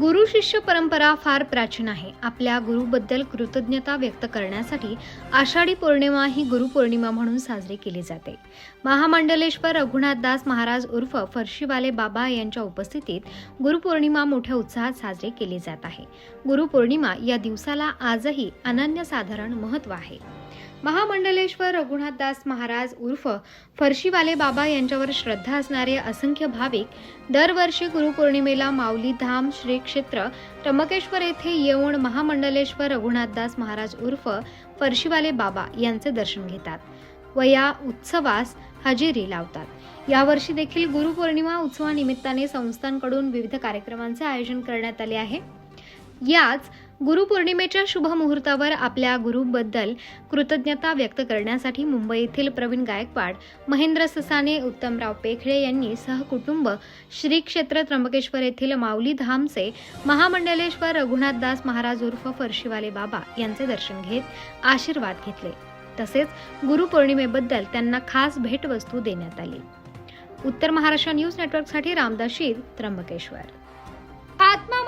गुरु शिष्य परंपरा फार प्राचीन आहे. आपल्या गुरुबद्दल कृतज्ञता व्यक्त करण्यासाठी आषाढी पौर्णिमा ही गुरुपौर्णिमा म्हणून साजरी केली जाते. महामंडलेश्वर रघुनाथ दास महाराज उर्फ फरशीवाले बाबा यांच्या उपस्थितीत गुरुपौर्णिमा मोठ्या उत्साहात साजरी केली जात आहे. गुरुपौर्णिमा या दिवसाला आजही अनन्यसाधारण महत्त्व आहे. महामंडलेश्वर रघुनाथदास महाराज उर्फ फरशीवाले बाबा यांच्यावर श्रद्धा असणारे असंख्य भाविक दरवर्षी गुरुपौर्णिमेला माऊली धाम श्री क्षेत्र त्र्यंबकेश्वर येथे येऊन महामंडलेश्वर रघुनाथदास महाराज उर्फ फरशीवाले बाबा यांचे दर्शन घेतात. व या उत्सवास हजेरी लावतात. यावर्षी देखील गुरुपौर्णिमा उत्सवानिमित्ताने संस्थांकडून विविध कार्यक्रमांचे आयोजन करण्यात आले आहे. याच गुरुपौर्णिमेच्या शुभमुहूर्तावर आपल्या गुरुबद्दल कृतज्ञता व्यक्त करण्यासाठी मुंबई येथील प्रवीण गायकवाड महेंद्र ससाने उत्तमराव पेखळे यांनी सहकुटुंब श्री क्षेत्र त्र्यंबकेश्वर येथील माऊली धामचे महामंडलेश्वर रघुनाथदास महाराज उर्फ फरशीवाले बाबा यांचे दर्शन घेत आशीर्वाद घेतले. तसेच गुरुपौर्णिमेबद्दल त्यांना खास भेटवस्तू देण्यात आली. उत्तर महाराष्ट्र न्यूज नेटवर्कसाठी रामदाशीर त्र्यंबकेश्वर.